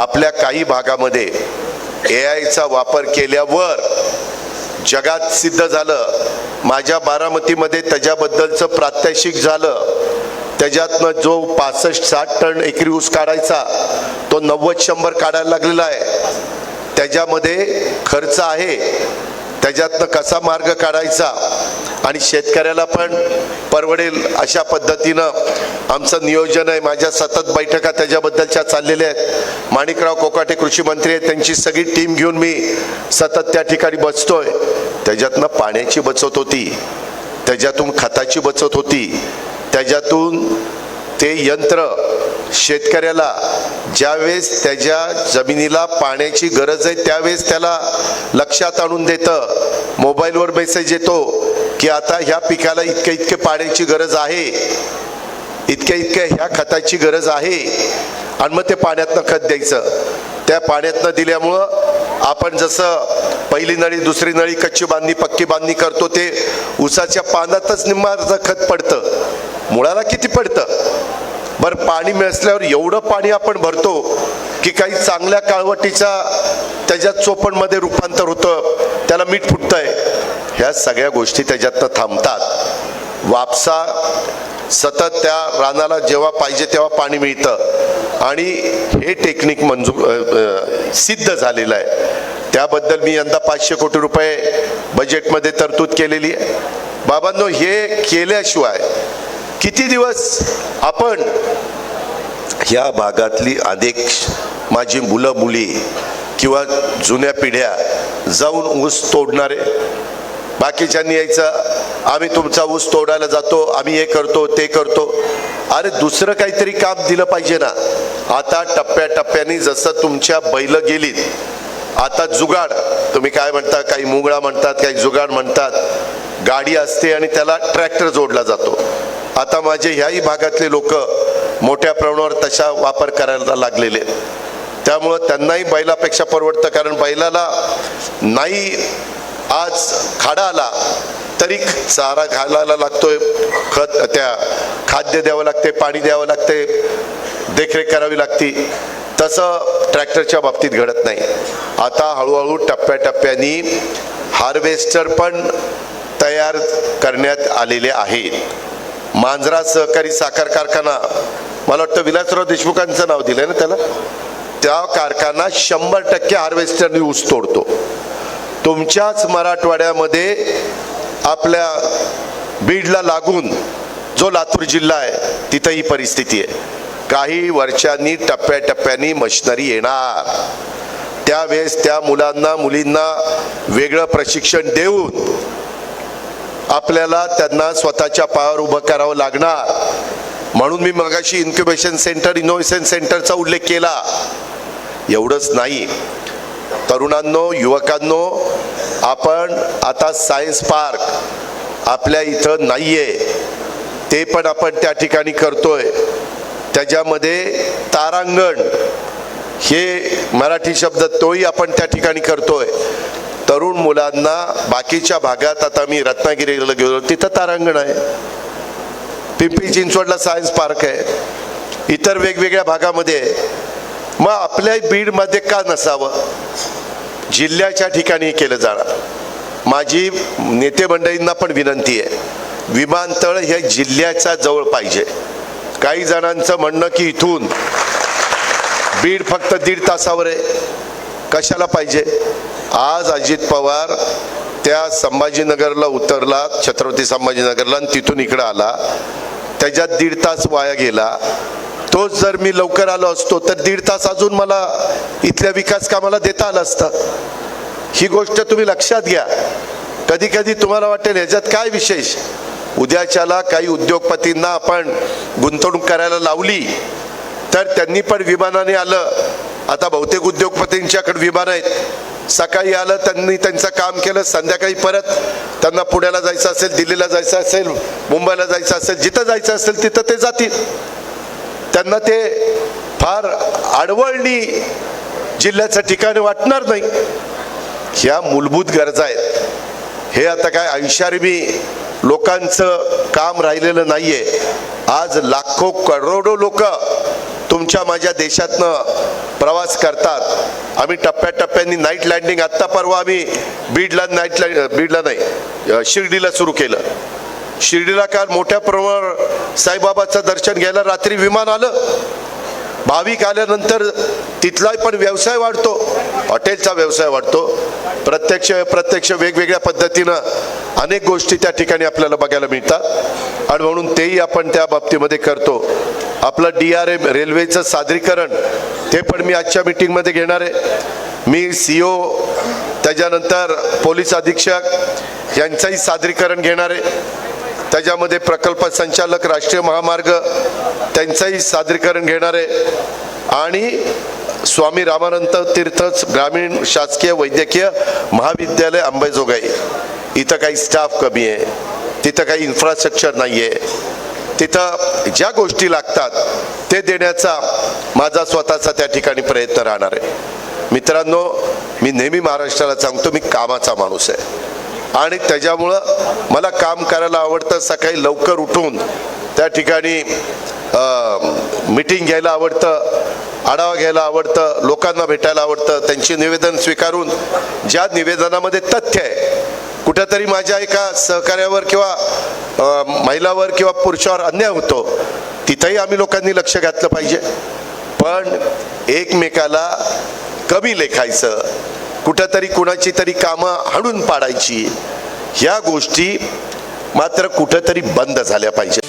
आपल्या काही भागामध्ये ए आयचा वापर केल्यावर जगात सिद्ध झालं. माझ्या बारामतीमध्ये त्याच्याबद्दलचं प्रात्यक्षिक झालं. त्याच्यातनं जो पासष्ट साठ टन एकरी ऊस काढायचा तो नव्वद शंभर काढायला लागलेला आहे. त्याच्यामध्ये खर्च आहे. त्याच्यातनं कसा मार्ग काढायचा? आणि शेतकऱ्याला पण परवडेल अशा पद्धतीनं आमचं नियोजन आहे. माझ्या सतत बैठका त्याच्याबद्दलच्या चाललेल्या आहेत. माणिकराव कोकाटे कृषी मंत्री आहेत. त्यांची सगळी टीम घेऊन मी सतत त्या ठिकाणी बसतोय. त्याच्यातनं पाण्याची बचत होती. त्याच्यातून खताची बचत होती. त्याच्यातून ते यंत्र शेतकऱ्याला ज्यावेळेस त्याच्या जमिनीला पाण्याची गरज आहे त्यावेळेस त्याला लक्षात आणून देतं. मोबाईलवर मेसेज येतो की आता ह्या पिकाला इतके इतके पाण्याची गरज आहे. इतक्या इतक्या ह्या खताची गरज आहे. आणि मग ते पाण्यातनं खत द्यायचं. त्या पाण्यातनं दिल्यामुळं आपण जसं पहिली नळी दुसरी नळी कच्ची बांधणी पक्की बांधणी करतो ते उसाच्या पानातच निम्माचं खत पडतं. मुळाला किती पडतं? बरं पाणी मिळसल्यावर एवढं पाणी आपण भरतो की काही चांगल्या काळवटीच्या त्याच्यात चोपणमध्ये रूपांतर होतं त्याला मीठ फुटतंय. ह्या सगळ्या गोष्टी त्याच्यातनं थांबतात. वापसा सतत त्या रानाला जेव्हा पाहिजे तेव्हा पाणी मिळतं. आणि हे टेक्निक मंजूर सिद्ध झालेलं आहे. त्याबद्दल मी यंदा पाचशे कोटी रुपये बजेटमध्ये तरतूद केलेली आहे. बाबांनो हे केल्याशिवाय किती दिवस आपण ह्या भागातली अनेक माझी मुलं मुली किंवा जुन्या पिढ्या जाऊन ऊस तोडणारे बाकीच्यांनी यायचं आम्ही तुमचा ऊस तोडायला जातो आम्ही हे करतो ते करतो. अरे दुसरं काहीतरी काम दिलं पाहिजे ना. आता टप्प्याटप्प्याने जसं तुमच्या बैल गेलीत आता जुगाड तुम्ही काय म्हणता काही मुंगळा म्हणतात काही जुगाड म्हणतात. गाडी असते आणि त्याला ट्रॅक्टर जोडला जातो. आता माझे ह्याही भागातले लोक मोठ्या प्रमाणावर तशा वापर करायला लागलेले. त्यामुळं त्यांनाही बैलापेक्षा परवडतं कारण बैलाला नाही आज खाडा आला तरी चारा घालायला लागतोय. खत त्या खाद्य द्यावं लागते पाणी द्यावं लागते देखरेख करावी लागती. तसं ट्रॅक्टरच्या बाबतीत घडत नाही. आता हळूहळू टप्प्याटप्प्यानी हार्वेस्टर पण तयार करण्यात आलेले आहेत मांजरा सहकारी साखर कारखाना मला वाटतं विलासराव देशमुखांचं नाव दिलं ना त्याला? त्या कारखाना शंभर टक्के हार्वेस्टरनी ऊस तोडतो. तुमच्याच मराठवाड्यामध्ये आपल्या बीडला लागून जो लातूर जिल्हा आहे तिथं ही परिस्थिती आहे. काही वर्षांनी टप्प्याटप्प्याने मशिनरी येणार. त्यावेळेस त्या मुलांना मुलींना वेगळं प्रशिक्षण देऊन आपल्याला त्यांना स्वतःच्या पायावर उभं करावं लागणार. म्हणून मी मगाशी इन्क्युबेशन सेंटर इनोव्हेशन सेंटरचा उल्लेख केला. एवढंच नाही. तरुणांनो युवकांनो आपण आता सायन्स पार्क आपल्या इथं नाहीये. ते पण आपण त्या ठिकाणी करतोय. त्याच्यामध्ये तारांगण हे मराठी शब्द तोही आपण त्या ठिकाणी करतोय. तरुण मुलांना बाकीच्या भागात आता मी रत्नागिरीला गेलो तिथं तारांगण आहे. पिंपरी चिंचवडला सायन्स पार्क आहे. इतर वेगवेगळ्या भागामध्ये मग आपल्या बीडमध्ये का नसावं? जिल्ह्याच्या ठिकाणी केलं जाणार. माझी नेते मंडळींना पण विनंती आहे विमानतळ हे जिल्ह्याच्या जवळ पाहिजे. काही जणांचं म्हणणं की इथून बीड फक्त दीड तासावर आहे. कशाला पाहिजे? आज अजित पवार त्या संभाजीनगरला उतरला छत्रपती संभाजीनगरला आणि तिथून इकडं आला. त्याच्यात दीड तास वाया गेला. तोच जर मी लवकर आलो असतो तर दीड तास अजून मला इथल्या विकास कामाला देता आलं असतं. ही गोष्ट तुम्ही लक्षात घ्या. कधी कधी तुम्हाला वाटेल ह्याच्यात काय विशेष? उद्याच्याला काही उद्योगपतींना आपण गुंतवणूक करायला लावली तर त्यांनी पण विमानाने आलं. आता बहुतेक उद्योगपतींच्याकडे विमान आहेत. सकाळी आलं त्यांनी त्यांचं काम केलं संध्याकाळी परत त्यांना पुण्याला जायचं असेल दिल्लीला जायचं असेल मुंबईला जायचं असेल जिथं जायचं असेल तिथं ते जातील. त्यांना ते फार आडवळणी जिल्ह्याचं ठिकाण वाटणार नाही. ह्या मूलभूत गरजा आहेत. हे आता काय ऐशारमी लोकांचं काम राहिलेलं नाहीये. आज लाखो करोडो लोक तुमच्या माझ्या देशातनं प्रवास करतात. आम्ही टप्प्याटप्प्यांनी नाईट लँडिंग आत्ता परवा आम्ही बीडला नाईट लँड बीडला नाही शिर्डीला सुरू केलं. शिर्डीला काल मोठ्या प्रमाणावर साईबाबाचं दर्शन घ्यायला रात्री विमान आलं. भाविक आल्यानंतर तिथला पण व्यवसाय वाढतो. हॉटेलचा व्यवसाय वाढतो. प्रत्यक्ष प्रत्यक्ष वेगवेगळ्या पद्धतीनं अनेक गोष्टी त्या ठिकाणी आपल्याला बघायला मिळतात. आणि म्हणून तेही आपण त्या बाबतीमध्ये करतो. आपलं डी आर एम रेल्वेचं सादरीकरण ते पण मी आजच्या मिटिंगमध्ये घेणार आहे. मी सी ओ त्याच्यानंतर पोलीस अधीक्षक यांचंही सादरीकरण घेणार आहे. त्याच्यामध्ये प्रकल्प संचालक राष्ट्रीय महामार्ग त्यांचंही सादरीकरण घेणार आहे. आणि स्वामी रामानंद तीर्थ ग्रामीण शासकीय वैद्यकीय महाविद्यालय अंबेजोगाई इथं काही स्टाफ कमी आहे. तिथं काही इन्फ्रास्ट्रक्चर नाही आहे तिथं ज्या गोष्टी लागतात ते देण्याचा माझा स्वतःचा त्या ठिकाणी प्रयत्न राहणार आहे. मित्रांनो मी नेहमी महाराष्ट्राला सांगतो मी कामाचा माणूस आहे. आणि त्याच्यामुळं मला काम करायला आवडतं सकाळी लवकर उठून. त्या ठिकाणी मीटिंग घ्यायला आवडतं आढावा घ्यायला आवडतं लोकांना भेटायला आवडतं त्यांची निवेदन स्वीकारून. ज्या निवेदनामध्ये तथ्य आहे कुठेतरी माझ्या एका सहकार्यावर किंवा महिलावर किंवा पुरुषावर अन्याय होतो तिथंही आम्ही लोकांनी लक्ष घातलं पाहिजे. पण एकमेकाला कमी लेखायचं कुठंतरी कुणाची तरी कामं हाडून पाडायची. ह्या गोष्टी मात्र कुठंतरी बंद झाल्या पाहिजे